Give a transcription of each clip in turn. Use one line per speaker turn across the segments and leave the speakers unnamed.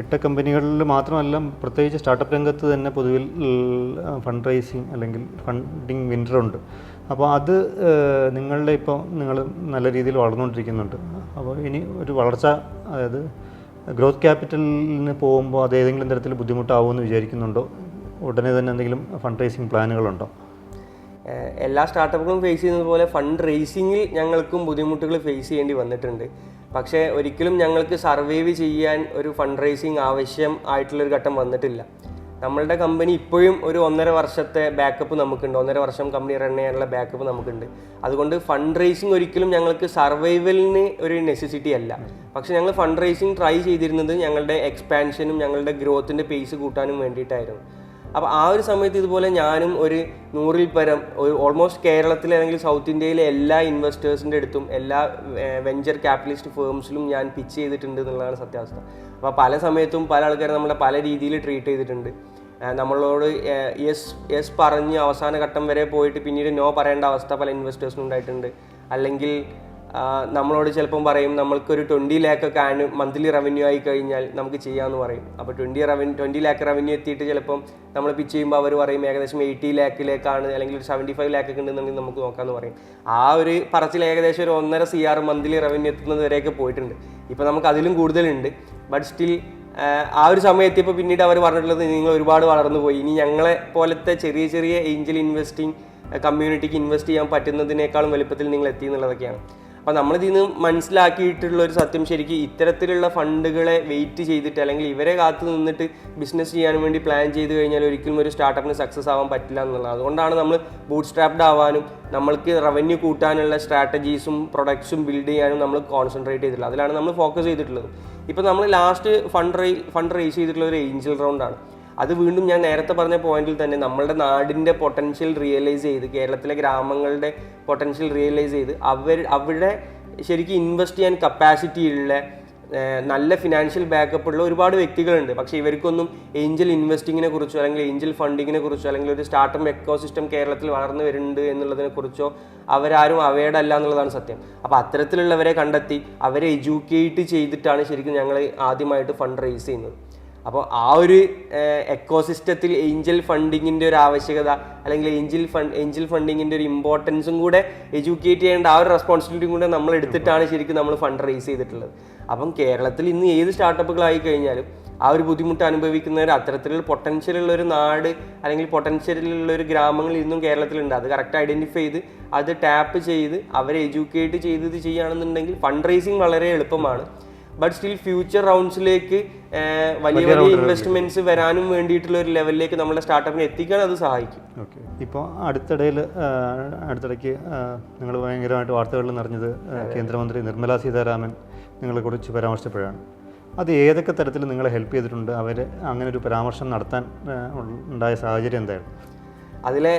എട്ട് കമ്പനികളിൽ മാത്രമല്ല പ്രത്യേകിച്ച് സ്റ്റാർട്ടപ്പ് രംഗത്ത് തന്നെ പൊതുവിൽ ഫണ്ട് റൈസിങ് അല്ലെങ്കിൽ ഫണ്ടിങ് വിന്ററുണ്ട് അപ്പോൾ അത് നിങ്ങളുടെ ഇപ്പോൾ നിങ്ങൾ നല്ല രീതിയിൽ വളർന്നുകൊണ്ടിരിക്കുന്നുണ്ട്. അപ്പോൾ ഇനി ഒരു വളർച്ച അതായത് ഗ്രോത്ത് ക്യാപിറ്റലിന് പോകുമ്പോൾ അത് ഏതെങ്കിലും തരത്തിൽ ബുദ്ധിമുട്ടാവുമെന്ന് വിചാരിക്കുന്നുണ്ടോ? ഉടനെ തന്നെ എന്തെങ്കിലും ഫണ്ട് റൈസിങ് പ്ലാനുകളുണ്ടോ
എല്ലാ സ്റ്റാർട്ടപ്പുകളും ഫേസ് ചെയ്യുന്നത് പോലെ ഫണ്ട് റേസിങ്ങിൽ ഞങ്ങൾക്കും ബുദ്ധിമുട്ടുകൾ ഫേസ് ചെയ്യേണ്ടി വന്നിട്ടുണ്ട്. പക്ഷേ ഒരിക്കലും ഞങ്ങൾക്ക് സർവൈവ് ചെയ്യാൻ ഒരു ഫണ്ട് റേസിങ് ആവശ്യം ആയിട്ടുള്ളൊരു ഘട്ടം വന്നിട്ടില്ല. നമ്മളുടെ കമ്പനി ഇപ്പോഴും ഒരു ഒന്നര വർഷത്തെ ബാക്കപ്പ് നമുക്കുണ്ട്. ഒന്നര വർഷം കമ്പനി റൺ ചെയ്യാനുള്ള ബാക്കപ്പ് നമുക്കുണ്ട്. അതുകൊണ്ട് ഫണ്ട് റേസിങ് ഒരിക്കലും ഞങ്ങൾക്ക് സർവൈവലിന് ഒരു നെസസിറ്റി അല്ല. പക്ഷെ ഞങ്ങൾ ഫണ്ട് റേസിങ് ട്രൈ ചെയ്തിരുന്നത് ഞങ്ങളുടെ എക്സ്പാൻഷനും ഞങ്ങളുടെ ഗ്രോത്തിന്റെ പേസ് കൂട്ടാനും വേണ്ടിയിട്ടായിരുന്നു. അപ്പോൾ ആ ഒരു സമയത്ത് ഇതുപോലെ ഞാനും ഒരു നൂറിൽ പരം ഒരു ഓൾമോസ്റ്റ് കേരളത്തിലെ അല്ലെങ്കിൽ സൗത്ത് ഇന്ത്യയിലെ എല്ലാ ഇൻവെസ്റ്റേഴ്സിന്റെ അടുത്തും എല്ലാ വെഞ്ചർ ക്യാപിറ്റലിസ്റ്റ് ഫേംസിലും ഞാൻ പിച്ച് ചെയ്തിട്ടുണ്ട് എന്നുള്ളതാണ് സത്യാവസ്ഥ. അപ്പോൾ പല സമയത്തും പല ആൾക്കാരും നമ്മളെ പല രീതിയിൽ ട്രീറ്റ് ചെയ്തിട്ടുണ്ട്. നമ്മളോട് യെസ് യെസ് പറഞ്ഞ് അവസാന ഘട്ടം വരെ പോയിട്ട് പിന്നീട് നോ പറയേണ്ട അവസ്ഥ പല ഇൻവെസ്റ്റേഴ്സിനും ഉണ്ടായിട്ടുണ്ട്. അല്ലെങ്കിൽ നമ്മളോട് ചിലപ്പം പറയും നമ്മൾക്കൊരു ട്വന്റി ലാക്കൊക്കെ ആണ് മന്ത്ലി റവന്യൂ ആയി കഴിഞ്ഞാൽ നമുക്ക് ചെയ്യാമെന്ന് പറയും. അപ്പോൾ twenty revenue twenty lakh revenue എത്തിയിട്ട് ചിലപ്പം നമ്മൾ പിച്ച് ചെയ്യുമ്പോൾ അവർ പറയും ഏകദേശം എയ്റ്റി ലാക്കിലേക്കാണ് അല്ലെങ്കിൽ ഒരു സെവന്റി ഫൈവ് ലാക്കൊക്കെ ഉണ്ടെന്നുണ്ടെങ്കിൽ നമുക്ക് നോക്കാമെന്ന് പറയും. ആ ഒരു പറച്ചിൽ ഏകദേശം ഒരു ഒന്നര സി ആർ മന്ത്ലി റവന്യൂ എത്തുന്നത് വരെയൊക്കെ പോയിട്ടുണ്ട്. ഇപ്പോൾ നമുക്ക് അതിലും കൂടുതലുണ്ട്. ബട്ട് സ്റ്റിൽ ആ ഒരു സമയം എത്തിയപ്പോൾ പിന്നീട് അവർ പറഞ്ഞിട്ടുള്ളത് നിങ്ങൾ ഒരുപാട് വളർന്നു പോയി. ഇനി ഞങ്ങളെ പോലത്തെ ചെറിയ ചെറിയ ഏഞ്ചൽ ഇൻവെസ്റ്റിംഗ് കമ്മ്യൂണിറ്റിക്ക് ഇൻവെസ്റ്റ് ചെയ്യാൻ പറ്റുന്നതിനേക്കാളും വലുപ്പത്തിൽ നിങ്ങൾ എത്തി എന്നുള്ളതൊക്കെയാണ്. അപ്പോൾ നമ്മൾ ഇതിൽ നിന്ന് മനസ്സിലാക്കിയിട്ടുള്ള ഒരു സത്യം ശരിക്കും ഇത്തരത്തിലുള്ള ഫണ്ടുകളെ വെയിറ്റ് ചെയ്തിട്ട് അല്ലെങ്കിൽ ഇവരെ കാത്തു നിന്നിട്ട് ബിസിനസ് ചെയ്യാൻ വേണ്ടി പ്ലാൻ ചെയ്ത് കഴിഞ്ഞാൽ ഒരിക്കലും ഒരു സ്റ്റാർട്ടപ്പിന് സക്സസ് ആവാൻ പറ്റില്ല എന്നുള്ളത്. അതുകൊണ്ടാണ് നമ്മൾ ബൂട്ട് സ്ട്രാപ്ഡ് ആവാനും നമ്മൾക്ക് റവന്യൂ കൂട്ടാനുള്ള സ്ട്രാറ്റജീസും പ്രൊഡക്ട്സും ബിൽഡ് ചെയ്യാനും നമ്മൾ കോൺസെൻട്രേറ്റ് ചെയ്തിട്ടുള്ളത്. അതിലാണ് നമ്മൾ ഫോക്കസ് ചെയ്തിട്ടുള്ളത്. ഇപ്പോൾ നമ്മൾ ലാസ്റ്റ് ഫണ്ട് റേ ഫണ്ട് റേസ് ചെയ്തിട്ടുള്ള ഒരു ഏഞ്ചൽ റൗണ്ടാണ് അത് വീണ്ടും ഞാൻ നേരത്തെ പറഞ്ഞ പോയിന്റിൽ തന്നെ നമ്മളുടെ നാടിന്റെ പൊട്ടൻഷ്യൽ റിയലൈസ് ചെയ്ത് കേരളത്തിലെ ഗ്രാമങ്ങളുടെ പൊട്ടൻഷ്യൽ റിയലൈസ് ചെയ്ത് അവർ അവിടെ ശരിക്കും ഇൻവെസ്റ്റ് ചെയ്യാൻ കപ്പാസിറ്റി ഉള്ള നല്ല ഫിനാൻഷ്യൽ ബാക്കപ്പ് ഉള്ള ഒരുപാട് വ്യക്തികളുണ്ട്. പക്ഷേ ഇവർക്കൊന്നും ഏഞ്ചൽ ഇൻവെസ്റ്റിങ്ങിനെ കുറിച്ചോ അല്ലെങ്കിൽ ഏഞ്ചൽ ഫണ്ടിങ്ങിനെ കുറിച്ചോ അല്ലെങ്കിൽ ഒരു സ്റ്റാർട്ടപ്പ് എക്കോസിസ്റ്റം കേരളത്തിൽ വളർന്നു വരുന്നുണ്ട് എന്നുള്ളതിനെ കുറിച്ചോ അവരാരും അവേഡ് അല്ല എന്നുള്ളതാണ് സത്യം. അപ്പോൾ അത്തരത്തിലുള്ളവരെ കണ്ടെത്തി അവരെ എഡ്യൂക്കേറ്റ് ചെയ്തിട്ടാണ് ശരിക്കും ഞങ്ങൾ ആദ്യമായിട്ട് ഫണ്ട് റേസ് ചെയ്യുന്നത്. അപ്പോൾ ആ ഒരു എക്കോസിസ്റ്റത്തിൽ ഏഞ്ചൽ ഫണ്ടിങ്ങിന്റെ ഒരു ആവശ്യകത അല്ലെങ്കിൽ ഏഞ്ചൽ ഫണ്ട് ഏഞ്ചൽ ഫണ്ടിങ്ങിന്റെ ഒരു ഇമ്പോർട്ടൻസും കൂടെ എഡ്യൂക്കേറ്റ് ചെയ്യേണ്ട ആ ഒരു റെസ്പോൺസിബിലിറ്റിയും കൂടെ നമ്മൾ എടുത്തിട്ടാണ് ശരിക്കും നമ്മൾ ഫണ്ട് റേസ് ചെയ്തിട്ടുള്ളത്. അപ്പം കേരളത്തിൽ ഇന്ന് ഏത് സ്റ്റാർട്ടപ്പുകളായി കഴിഞ്ഞാലും ആ ഒരു ബുദ്ധിമുട്ട് അനുഭവിക്കുന്നവർ അത്തരത്തിലുള്ള പൊട്ടൻഷ്യലുള്ള ഒരു നാട് അല്ലെങ്കിൽ പൊട്ടൻഷ്യലുള്ള ഒരു ഗ്രാമങ്ങൾ ഇന്നും കേരളത്തിലുണ്ട്. അത് കറക്റ്റ് ഐഡന്റിഫൈ ചെയ്ത് അത് ടാപ്പ് ചെയ്ത് അവരെ എഡ്യൂക്കേറ്റ് ചെയ്ത് ഇത് ചെയ്യുകയാണെന്നുണ്ടെങ്കിൽ ഫണ്ട് റേസിങ് വളരെ എളുപ്പമാണ്. ബട്ട് സ്റ്റിൽ ഫ്യൂച്ചർ റൗണ്ട്സിലേക്ക് വലിയ വലിയ ഇൻവെസ്റ്റ്മെന്റ്സ് വരാനും വേണ്ടിയിട്ടുള്ള ഒരു ലെവലിലേക്ക് നമ്മുടെ സ്റ്റാർട്ടപ്പിനെ എത്തിക്കാൻ അത് സഹായിക്കും.
ഓക്കെ ഇപ്പോൾ അടുത്തിടയിൽ അടുത്തിടയ്ക്ക് നിങ്ങൾ ഭയങ്കരമായിട്ട് വാർത്തകളിൽ നിറഞ്ഞത് കേന്ദ്രമന്ത്രി നിർമ്മല സീതാരാമൻ നിങ്ങളെക്കുറിച്ച് പരാമർശിച്ചപ്പോഴാണ്. അത് ഏതൊക്കെ തരത്തിൽ നിങ്ങളെ ഹെൽപ്പ് ചെയ്തിട്ടുണ്ട്? അവർ അങ്ങനെ ഒരു പരാമർശം നടത്താൻ ഉണ്ടായ സാഹചര്യം എന്തായിരുന്നു?
അതിലെ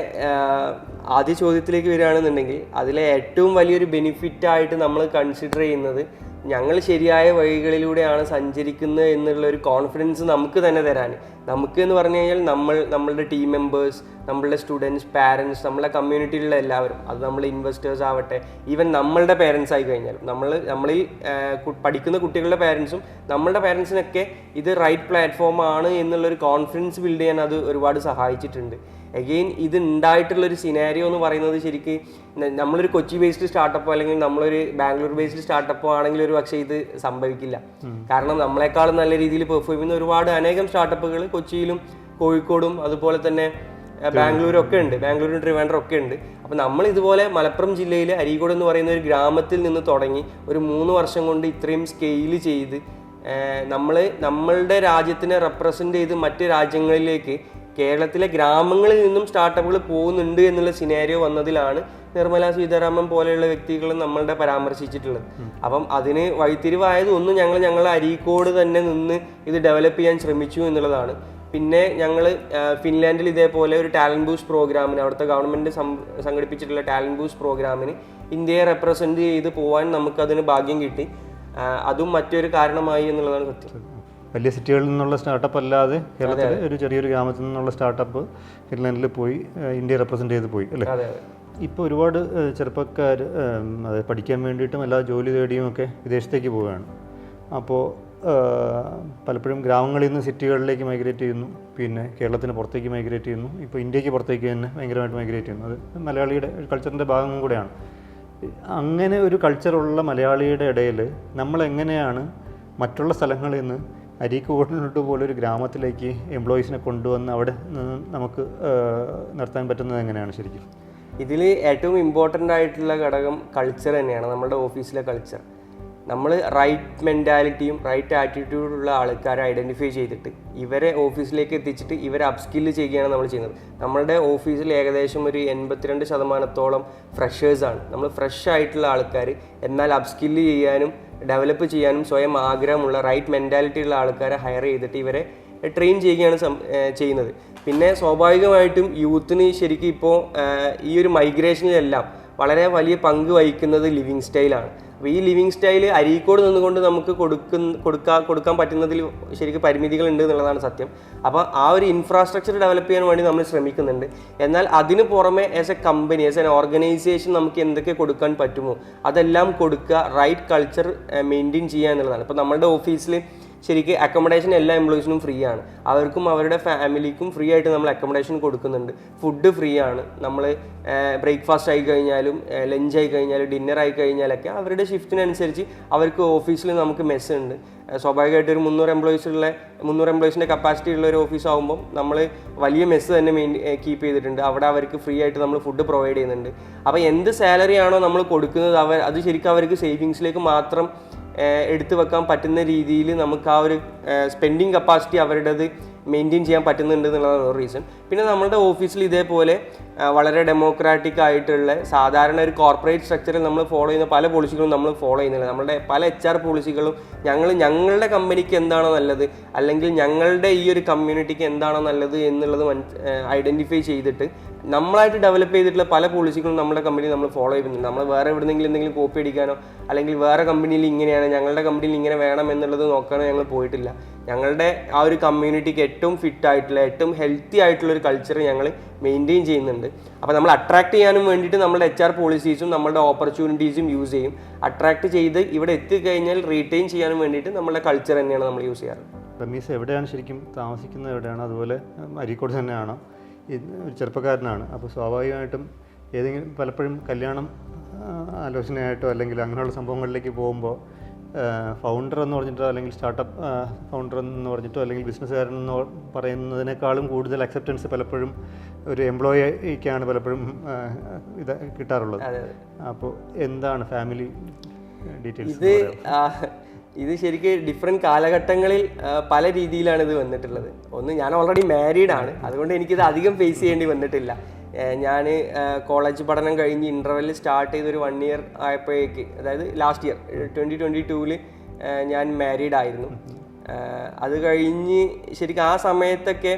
ആദ്യ ചോദ്യത്തിലേക്ക് വരികയാണെന്നുണ്ടെങ്കിൽ അതിലെ ഏറ്റവും വലിയൊരു ബെനിഫിറ്റായിട്ട് നമ്മൾ കൺസിഡർ ചെയ്യുന്നത് ഞങ്ങൾ ശരിയായ വഴികളിലൂടെയാണ് സഞ്ചരിക്കുന്നത് എന്നുള്ള ഒരു കോൺഫിഡൻസ് നമുക്ക് തന്നെ തരാൻ. നമുക്ക് എന്ന് പറഞ്ഞു കഴിഞ്ഞാൽ നമ്മൾ നമ്മളുടെ ടീം മെമ്പേഴ്സ് നമ്മളുടെ സ്റ്റുഡൻസ് പാരൻസ് നമ്മളെ കമ്മ്യൂണിറ്റിയിലുള്ള എല്ലാവരും അത് നമ്മൾ ഇൻവെസ്റ്റേഴ്സ് ആവട്ടെ ഈവൻ നമ്മളുടെ പേരൻസ് ആയി കഴിഞ്ഞാലും നമ്മൾ നമ്മളിൽ പഠിക്കുന്ന കുട്ടികളുടെ പാരൻസും നമ്മളുടെ പാരൻസിനൊക്കെ ഇത് റൈറ്റ് പ്ലാറ്റ്ഫോം ആണ് എന്നുള്ളൊരു കോൺഫിഡൻസ് ബിൽഡ് ചെയ്യാൻ അത് ഒരുപാട് സഹായിച്ചിട്ടുണ്ട്. അഗെയിൻ ഇത് ഉണ്ടായിട്ടുള്ളൊരു സിനാരിയോ എന്ന് പറയുന്നത് ശരിക്ക് നമ്മളൊരു കൊച്ചി ബേസ്ഡ് സ്റ്റാർട്ടപ്പോ അല്ലെങ്കിൽ നമ്മളൊരു ബാംഗ്ലൂർ ബേസ്ഡ് സ്റ്റാർട്ടപ്പോ ആണെങ്കിൽ ഒരു പക്ഷേ ഇത് സംഭവിക്കില്ല. കാരണം നമ്മളെക്കാളും നല്ല രീതിയിൽ പെർഫോം ചെയ്യുന്ന ഒരുപാട് അനേകം സ്റ്റാർട്ടപ്പുകൾ കൊച്ചിയിലും കോഴിക്കോടും അതുപോലെ തന്നെ ബാംഗ്ലൂരും ഒക്കെ ഉണ്ട്. ബാംഗ്ലൂരും ട്രിവാൻഡ്രം ഒക്കെ ഉണ്ട്. അപ്പോൾ നമ്മൾ ഇതുപോലെ മലപ്പുറം ജില്ലയിലെ അരീക്കോട് എന്ന് പറയുന്ന ഒരു ഗ്രാമത്തിൽ നിന്ന് തുടങ്ങി ഒരു മൂന്ന് വർഷം കൊണ്ട് ഇത്രയും സ്കെയിൽ ചെയ്ത് നമ്മൾ നമ്മളുടെ രാജ്യത്തിനെ റെപ്രസെന്റ് ചെയ്ത് മറ്റ് രാജ്യങ്ങളിലേക്ക് കേരളത്തിലെ ഗ്രാമങ്ങളിൽ നിന്നും സ്റ്റാർട്ടപ്പുകൾ പോകുന്നുണ്ട് എന്നുള്ള സിനാരിയോ വന്നതിലാണ് നിർമ്മല സീതാരാമൻ പോലെയുള്ള വ്യക്തികൾ നമ്മളുടെ പരാമർശിച്ചിട്ടുള്ളത്. അപ്പം അതിന് വഴിത്തിരിവായത് ഒന്ന് ഞങ്ങൾ ഞങ്ങളെ അരീക്കോട് തന്നെ നിന്ന് ഇത് ഡെവലപ്പ് ചെയ്യാൻ ശ്രമിച്ചു എന്നുള്ളതാണ്. പിന്നെ ഞങ്ങൾ ഫിൻലാൻഡിൽ ഇതേപോലെ ഒരു ടാലന്റ് ബൂസ്റ്റ് പ്രോഗ്രാമിന് അവിടുത്തെ ഗവൺമെന്റ് സംഘടിപ്പിച്ചിട്ടുള്ള ടാലന്റ് ബൂസ്റ്റ് പ്രോഗ്രാമിന് ഇന്ത്യയെ റെപ്രസെന്റ് ചെയ്ത് പോകാൻ നമുക്കതിന് ഭാഗ്യം കിട്ടി. അതും മറ്റൊരു കാരണമായി എന്നുള്ളതാണ് സത്യം.
വലിയ സിറ്റികളിൽ നിന്നുള്ള സ്റ്റാർട്ടപ്പ് അല്ലാതെ കേരളത്തിലെ ഒരു ചെറിയൊരു ഗ്രാമത്തിൽ നിന്നുള്ള സ്റ്റാർട്ടപ്പ് ഫിൻലാൻഡിൽ പോയി ഇന്ത്യ റെപ്രസെന്റ് ചെയ്ത് പോയി അല്ലേ? ഇപ്പോൾ ഒരുപാട് ചെറുപ്പക്കാർ അത് പഠിക്കാൻ വേണ്ടിയിട്ടും എല്ലാ ജോലി തേടിയും ഒക്കെ വിദേശത്തേക്ക് പോവുകയാണ്. അപ്പോൾ പലപ്പോഴും ഗ്രാമങ്ങളിൽ നിന്ന് സിറ്റികളിലേക്ക് മൈഗ്രേറ്റ് ചെയ്യുന്നു. പിന്നെ കേരളത്തിന് പുറത്തേക്ക് മൈഗ്രേറ്റ് ചെയ്യുന്നു. ഇപ്പോൾ ഇന്ത്യയ്ക്ക് പുറത്തേക്ക് തന്നെ ഭയങ്കരമായിട്ട് മൈഗ്രേറ്റ് ചെയ്യുന്നു. അത് മലയാളിയുടെ കൾച്ചറിന്റെ ഭാഗം കൂടെയാണ്. അങ്ങനെ ഒരു കൾച്ചറുള്ള മലയാളിയുടെ ഇടയിൽ നമ്മൾ എങ്ങനെയാണ് മറ്റുള്ള സ്ഥലങ്ങളിൽ നിന്ന് അരീക്കോടിലോട്ട് ഒരു ഗ്രാമത്തിലേക്ക് എംപ്ലോയീസിനെ കൊണ്ടുവന്ന് അവിടെ നമുക്ക് നിർത്താൻ പറ്റുന്നത് എങ്ങനെയാണ് ശരിക്കും?
ഇതിൽ ഏറ്റവും ഇമ്പോർട്ടന്റ് ആയിട്ടുള്ള ഘടകം കൾച്ചർ തന്നെയാണ് നമ്മുടെ ഓഫീസിലെ കൾച്ചർ നമ്മൾ റൈറ്റ് മെന്റാലിറ്റിയും റൈറ്റ് ആറ്റിറ്റ്യൂഡുള്ള ആൾക്കാരെ ഐഡന്റിഫൈ ചെയ്തിട്ട് ഇവരെ ഓഫീസിലേക്ക് എത്തിച്ചിട്ട് ഇവരെ അപ്സ്കില്ല് ചെയ്യുകയാണ് നമ്മൾ ചെയ്യുന്നത്. നമ്മളുടെ ഓഫീസിൽ ഏകദേശം ഒരു എൺപത്തിരണ്ട് ശതമാനത്തോളം ഫ്രഷേഴ്സാണ് നമ്മൾ ഫ്രഷ് ആയിട്ടുള്ള ആൾക്കാർ എന്നാൽ അപ്സ്കില്ല് ചെയ്യാനും ഡെവലപ്പ് ചെയ്യാനും സ്വയം ആഗ്രഹമുള്ള റൈറ്റ് മെന്റാലിറ്റി ഉള്ള ആൾക്കാരെ ഹയർ ചെയ്തിട്ട് ഇവരെ ട്രെയിൻ ചെയ്യുകയാണ് ചെയ്യുന്നത്. പിന്നെ സ്വാഭാവികമായിട്ടും യൂത്തിന് ശരിക്കും ഇപ്പോൾ ഈ ഒരു മൈഗ്രേഷനിലെല്ലാം വളരെ വലിയ പങ്ക് വഹിക്കുന്നത് ലിവിങ് സ്റ്റൈലാണ് അപ്പോൾ ഈ ലിവിങ് സ്റ്റൈൽ അരീക്കോട് നിന്നുകൊണ്ട് നമുക്ക് കൊടുക്കുന്ന കൊടുക്കാൻ കൊടുക്കാൻ പറ്റുന്നതിൽ ശരിക്കും പരിമിതികളുണ്ട് എന്നുള്ളതാണ് സത്യം. അപ്പോൾ ആ ഒരു ഇൻഫ്രാസ്ട്രക്ചർ ഡെവലപ്പ് ചെയ്യാൻ വേണ്ടി നമ്മൾ ശ്രമിക്കുന്നുണ്ട്. എന്നാൽ അതിന് പുറമെ as a company as an organisation നമുക്ക് എന്തൊക്കെ കൊടുക്കാൻ പറ്റുമോ? അതെല്ലാം കൊടുക്കുക റൈറ്റ് കൾച്ചർ മെയിന്റെയിൻ ചെയ്യുക എന്നുള്ളതാണ്. ഇപ്പോൾ നമ്മുടെ ഓഫീസിൽ ശരിക്കും അക്കോമഡേഷൻ എല്ലാ എംപ്ലോയീസിനും ഫ്രീ ആണ് അവർക്കും അവരുടെ ഫാമിലിക്കും ഫ്രീ ആയിട്ട് നമ്മൾ അക്കോമഡേഷൻ കൊടുക്കുന്നുണ്ട്. ഫുഡ് ഫ്രീ ആണ് നമ്മൾ ബ്രേക്ക്ഫാസ്റ്റ് ആയി കഴിഞ്ഞാലും ലഞ്ച് ആയി കഴിഞ്ഞാലും ഡിന്നർ ആയി കഴിഞ്ഞാലൊക്കെ അവരുടെ ഷിഫ്റ്റിനനുസരിച്ച് അവർക്ക് ഓഫീസിൽ നമുക്ക് മെസ്സ് ഉണ്ട്. സ്വാഭാവികമായിട്ട് ഒരു മുന്നൂറ് എംപ്ലോയീസ് ഉള്ള മുന്നൂറ് എംപ്ലോയീസിന്റെ കപ്പാസിറ്റി ഉള്ള ഒരു ഓഫീസ് ആകുമ്പോൾ നമ്മൾ വലിയ മെസ്സ് തന്നെ മെയിൻ കീപ്പ് ചെയ്തിട്ടുണ്ട്. അവിടെ അവർക്ക് ഫ്രീ ആയിട്ട് നമ്മൾ ഫുഡ് പ്രൊവൈഡ് ചെയ്യുന്നുണ്ട്. അപ്പോൾ എന്ത് സാലറി ആണോ നമ്മൾ കൊടുക്കുന്നത് അവർ അത് ശരിക്കും അവർക്ക് സേവിങ്സിലേക്ക് മാത്രം എടുത്തു വെക്കാൻ പറ്റുന്ന രീതിയിൽ നമുക്ക് ആ ഒരു സ്പെൻഡിങ് കപ്പാസിറ്റി അവരുടേത് മെയിന്റെയിൻ ചെയ്യാൻ പറ്റുന്നുണ്ട് എന്നുള്ളതാണ് ഒരു റീസൺ പിന്നെ നമ്മുടെ ഓഫീസിൽ ഇതേപോലെ വളരെ ഡെമോക്രാറ്റിക് ആയിട്ടുള്ള സാധാരണ ഒരു കോർപ്പറേറ്റ് സ്ട്രക്ചറിൽ നമ്മൾ ഫോളോ ചെയ്യുന്ന പല പോളിസികളും നമ്മൾ ഫോളോ ചെയ്യുന്നില്ല നമ്മുടെ പല എച്ച് ആർ പോളിസികളും ഞങ്ങൾ ഞങ്ങളുടെ കമ്പനിക്ക് എന്താണോ നല്ലത് അല്ലെങ്കിൽ ഞങ്ങളുടെ ഈ ഒരു കമ്മ്യൂണിറ്റിക്ക് എന്താണോ നല്ലത് എന്നുള്ളത് ഐഡന്റിഫൈ ചെയ്തിട്ട് നമ്മളായിട്ട് ഡെവലപ്പ് ചെയ്തിട്ടുള്ള പല പോളിസികളും നമ്മുടെ കമ്പനി നമ്മൾ ഫോളോ ചെയ്യുന്നുണ്ട്. നമ്മൾ വേറെ എവിടെന്നെങ്കിലും എന്തെങ്കിലും കോപ്പി അടിക്കാനോ അല്ലെങ്കിൽ വേറെ കമ്പനിയിൽ ഇങ്ങനെയാണ് ഞങ്ങളുടെ കമ്പനിയിൽ ഇങ്ങനെ വേണം എന്നുള്ളത് നോക്കാനോ ഞങ്ങൾ പോയിട്ടില്ല. ഞങ്ങളുടെ ആ ഒരു കമ്മ്യൂണിറ്റിക്ക് ഏറ്റവും ഫിറ്റ് ആയിട്ടുള്ള ഏറ്റവും ഹെൽത്തി ആയിട്ടുള്ള ഒരു കൾച്ചർ ഞങ്ങൾ മെയിന്റെയിൻ ചെയ്യുന്നുണ്ട്. അപ്പോൾ നമ്മൾ അട്രാക്ട് ചെയ്യാനും വേണ്ടിയിട്ട് നമ്മുടെ എച്ച് ആർ പോളിസീസും നമ്മുടെ ഓപ്പർച്യൂണിറ്റീസും യൂസ് ചെയ്യും. അട്രാക്ട് ചെയ്ത് ഇവിടെ എത്തിക്കഴിഞ്ഞാൽ റീറ്റെയിൻ ചെയ്യാനും വേണ്ടിയിട്ട് നമ്മുടെ കൾച്ചർ തന്നെയാണ് നമ്മൾ യൂസ് ചെയ്യാറ്.
റമീസ് എവിടെയാണ് ശരിക്കും താമസിക്കുന്നത് എവിടെയാണ്? അതുപോലെ അരിക്കോട് തന്നെയാണ്? ഒരു ചെറുപ്പക്കാരനാണ്. അപ്പോൾ സ്വാഭാവികമായിട്ടും ഏതെങ്കിലും പലപ്പോഴും കല്യാണം ആലോചനയായിട്ടോ അല്ലെങ്കിൽ അങ്ങനെയുള്ള സംഭവങ്ങളിലേക്ക് പോകുമ്പോൾ ഫൗണ്ടർ എന്ന് പറഞ്ഞിട്ടോ അല്ലെങ്കിൽ സ്റ്റാർട്ടപ്പ് ഫൗണ്ടർ എന്ന് പറഞ്ഞിട്ടോ അല്ലെങ്കിൽ ബിസിനസ്സുകാരൻ എന്ന് പറയുന്നതിനേക്കാളും കൂടുതൽ അക്സെപ്റ്റൻസ് പലപ്പോഴും ഒരു എംപ്ലോയിക്കാണ് പലപ്പോഴും ഇത് കിട്ടാറുള്ളത്. അപ്പോൾ എന്താണ് ഫാമിലി ഡീറ്റെയിൽസ്
ഇത് ഇത് ശരിക്കും ഡിഫറെന്റ് കാലഘട്ടങ്ങളിൽ പല രീതിയിലാണ് ഇത് വന്നിട്ടുള്ളത്. ഒന്ന് ഞാൻ ഓൾറെഡി മാരീഡ് ആണ്. അതുകൊണ്ട് എനിക്കിത് അധികം ഫേസ് ചെയ്യേണ്ടി വന്നിട്ടില്ല. ഞാൻ കോളേജ് പഠനം കഴിഞ്ഞ് ഇന്റർവെൽ സ്റ്റാർട്ട് ചെയ്തൊരു വൺ ഇയർ ആയപ്പോഴേക്ക് അതായത് ലാസ്റ്റ് ഇയർ ട്വന്റി ട്വന്റി ടൂവിൽ ഞാൻ മാരീഡ് ആയിരുന്നു. അത് കഴിഞ്ഞ് ശരിക്കും ആ സമയത്തൊക്കെ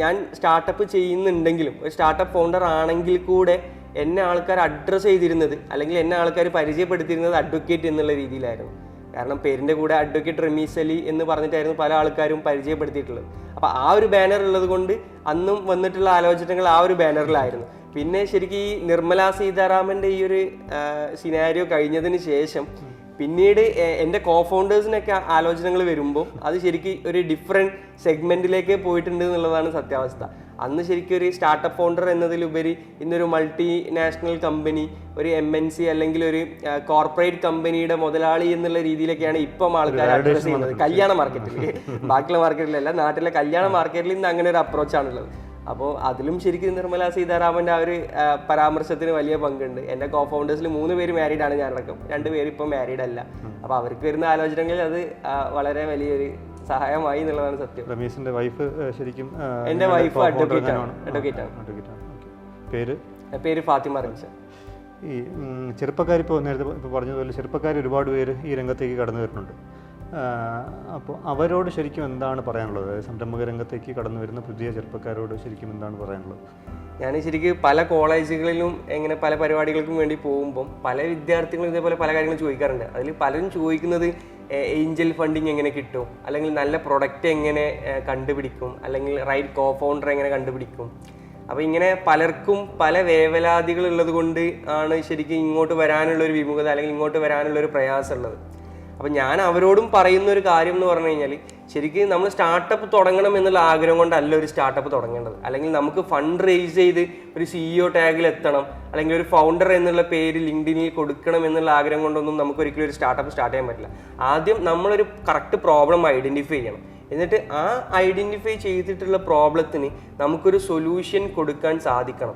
ഞാൻ സ്റ്റാർട്ടപ്പ് ചെയ്യുന്നുണ്ടെങ്കിലും ഒരു സ്റ്റാർട്ടപ്പ് ഫൗണ്ടർ ആണെങ്കിൽ കൂടെ എന്നെ ആൾക്കാർ അഡ്രസ്സ് ചെയ്തിരുന്നത് അല്ലെങ്കിൽ എന്നെ ആൾക്കാർ പരിചയപ്പെടുത്തിയിരുന്നത് അഡ്വക്കേറ്റ് എന്നുള്ള രീതിയിലായിരുന്നു. കാരണം പേരിന്റെ കൂടെ അഡ്വക്കേറ്റ് റമീസ് അലി എന്ന് പറഞ്ഞിട്ടായിരുന്നു പല ആൾക്കാരും പരിചയപ്പെടുത്തിയിട്ടുള്ളത്. അപ്പോൾ ആ ഒരു ബാനർ ഉള്ളത് കൊണ്ട് അന്നും വന്നിട്ടുള്ള ആലോചനകൾ ആ ഒരു ബാനറിലായിരുന്നു പിന്നെ ശരിക്കും ഈ നിർമ്മല സീതാരാമന്റെ ഈ ഒരു സിനാരിയോ കഴിഞ്ഞതിന് ശേഷം പിന്നീട് എന്റെ കോ ഫൗണ്ടേഴ്സിനൊക്കെ ആലോചനകൾ വരുമ്പോൾ അത് ശരിക്കും ഒരു ഡിഫറെന്റ് സെഗ്മെന്റിലേക്ക് പോയിട്ടുണ്ട് എന്നുള്ളതാണ് സത്യാവസ്ഥ. അന്ന് ശരിക്കും ഒരു സ്റ്റാർട്ടപ്പ് ഫൗണ്ടർ എന്നതിലുപരി ഇന്നൊരു മൾട്ടി നാഷണൽ കമ്പനി ഒരു എം എൻ സി അല്ലെങ്കിൽ ഒരു കോർപ്പറേറ്റ് കമ്പനിയുടെ മുതലാളി എന്നുള്ള രീതിയിലൊക്കെയാണ് ഇപ്പം ആൾക്കാർ അഡ്രസ് ചെയ്യുന്നത്. കല്യാണ മാർക്കറ്റിൽ ബാക്കിയുള്ള മാർക്കറ്റിലല്ല നാട്ടിലെ കല്യാണ മാർക്കറ്റിൽ ഇന്ന് അങ്ങനെ ഒരു അപ്രോച്ചാണുള്ളത് അപ്പോൾ അതിലും ശരിക്കും നിർമ്മല സീതാരാമന്റെ ആ ഒരു പരാമർശത്തിന് വലിയ പങ്കുണ്ട്. എന്റെ കോ ഫൗണ്ടേഴ്സിൽ മൂന്ന് പേര് മാരീഡ് ആണ് ഞാനടക്കം. രണ്ട് പേര് ഇപ്പം മാരീഡ് അല്ല. അപ്പോൾ അവർക്ക് വരുന്ന ആലോചനകളിൽ അത് വളരെ വലിയൊരു സഹായമായി എന്നുള്ളതാണ് സത്യം.
റമീസിന്റെ വൈഫ് ശരിക്കും
എന്റെ
എന്റെ
വൈഫ് അഡ്വക്കേറ്റ് ആണ് അഡ്വക്കേറ്റ് ആണ്
അഡ്വക്കേറ്റ് ആണ്. പേര്?
പേര് ഫാത്തിമ റമീസ്
ഈ ചെറുപ്പക്കാർ ഇപ്പോൾ നേരത്തെ ഇപ്പോൾ പറഞ്ഞതുപോലെ ചെറുപ്പക്കാർ ഒരുപാട് പേര് ഈ രംഗത്തേക്ക് കടന്നു വരുന്നുണ്ട്. അപ്പോൾ അവരോട് ശരിക്കും എന്താണ് പറയാനുള്ളത്? അതായത് സംരംഭക രംഗത്തേക്ക് കടന്നു വരുന്ന പുതിയ ചെറുപ്പക്കാരോട് ശരിക്കും എന്താണ് പറയാനുള്ളത്?
ഞാൻ ശരിക്കും പല കോളേജുകളിലും എങ്ങനെ പല പരിപാടികൾക്കും വേണ്ടി പോകുമ്പം പല വിദ്യാർത്ഥികളും ഇതേപോലെ പല കാര്യങ്ങളും ചോദിക്കാറുണ്ട്. അതിൽ പലരും ചോദിക്കുന്നത് ഏഞ്ചൽ ഫണ്ടിങ് എങ്ങനെ കിട്ടും? അല്ലെങ്കിൽ നല്ല പ്രൊഡക്റ്റ് എങ്ങനെ കണ്ടുപിടിക്കും? അല്ലെങ്കിൽ റൈറ്റ് കോ ഫൗണ്ടർ എങ്ങനെ കണ്ടുപിടിക്കും? അപ്പോൾ ഇങ്ങനെ പലർക്കും പല വേവലാതികൾ ഉള്ളത് കൊണ്ട് ആണ് ശരിക്കും ഇങ്ങോട്ട് വരാനുള്ള ഒരു വിമുഖത അല്ലെങ്കിൽ ഇങ്ങോട്ട് വരാനുള്ള ഒരു പ്രയാസം ഉള്ളത് അപ്പം ഞാൻ അവരോടും പറയുന്ന ഒരു കാര്യം എന്ന് പറഞ്ഞു കഴിഞ്ഞാൽ ശരിക്കും നമ്മൾ സ്റ്റാർട്ടപ്പ് തുടങ്ങണം എന്നുള്ള ആഗ്രഹം കൊണ്ടല്ല ഒരു സ്റ്റാർട്ടപ്പ് തുടങ്ങേണ്ടത്. അല്ലെങ്കിൽ നമുക്ക് ഫണ്ട് റേസ് ചെയ്ത് ഒരു സിഇഒ ടാഗിൽ എത്തണം അല്ലെങ്കിൽ ഒരു ഫൗണ്ടർ എന്നുള്ള പേര് ലിങ്ക്ഡിനിൽ കൊടുക്കണം എന്നുള്ള ആഗ്രഹം കൊണ്ടൊന്നും നമുക്ക് ഒരിക്കലും ഒരു സ്റ്റാർട്ടപ്പ് സ്റ്റാർട്ട് ചെയ്യാൻ പറ്റില്ല. ആദ്യം നമ്മളൊരു കറക്റ്റ് പ്രോബ്ലം ഐഡന്റിഫൈ ചെയ്യണം. എന്നിട്ട് ആ ഐഡന്റിഫൈ ചെയ്തിട്ടുള്ള പ്രോബ്ലത്തിന് നമുക്കൊരു സൊല്യൂഷൻ കൊടുക്കാൻ സാധിക്കണം.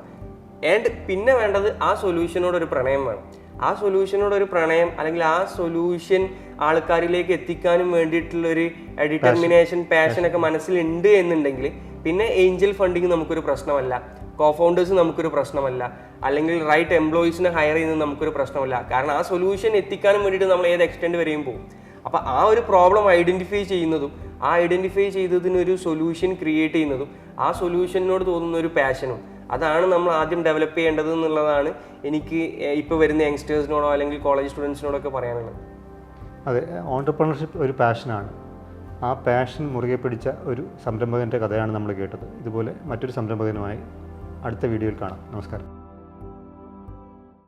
ആൻഡ് പിന്നെ വേണ്ടത് ആ സൊല്യൂഷനോട് ഒരു പ്രണയം വേണം. ആ സൊല്യൂഷനോട് ഒരു പ്രണയം അല്ലെങ്കിൽ ആ സൊല്യൂഷൻ ആൾക്കാരിലേക്ക് എത്തിക്കാനും വേണ്ടിയിട്ടുള്ള ഒരു ഡിറ്റർമിനേഷൻ പാഷൻ ഒക്കെ മനസ്സിലുണ്ട് എന്നുണ്ടെങ്കിൽ പിന്നെ ഏഞ്ചൽ ഫണ്ടിങ് നമുക്കൊരു പ്രശ്നമല്ല. കോഫൗണ്ടേഴ്സ് നമുക്കൊരു പ്രശ്നമല്ല. അല്ലെങ്കിൽ റൈറ്റ് എംപ്ലോയീസിനെ ഹയർ ചെയ്യുന്നത് നമുക്കൊരു പ്രശ്നമല്ല. കാരണം ആ സൊല്യൂഷൻ എത്തിക്കാനും വേണ്ടിയിട്ട് നമ്മൾ ഏത് എക്സ്റ്റെൻഡ് വരെയും പോകും. അപ്പോൾ ആ ഒരു പ്രോബ്ലം ഐഡന്റിഫൈ ചെയ്യുന്നതും ആ ഐഡന്റിഫൈ ചെയ്തതിനൊരു സൊല്യൂഷൻ ക്രിയേറ്റ് ചെയ്യുന്നതും ആ സൊല്യൂഷനോട് തോന്നുന്ന ഒരു പാഷനും അതാണ് നമ്മൾ ആദ്യം ഡെവലപ്പ് ചെയ്യേണ്ടത് എന്നുള്ളതാണ് എനിക്ക് ഇപ്പോൾ വരുന്ന യങ്സ്റ്റേഴ്സിനോടോ അല്ലെങ്കിൽ കോളേജ് സ്റ്റുഡൻസിനോടൊക്കെ പറയാനുള്ളത്.
അതെ ഓണ്ടർപ്രണർഷിപ്പ് ഒരു പാഷനാണ് ആ പാഷൻ മുറുകെ പിടിച്ച ഒരു സംരംഭകന്റെ കഥയാണ് നമ്മൾ കേട്ടത്. ഇതുപോലെ മറ്റൊരു സംരംഭകനുമായി അടുത്ത വീഡിയോയിൽ കാണാം. നമസ്കാരം.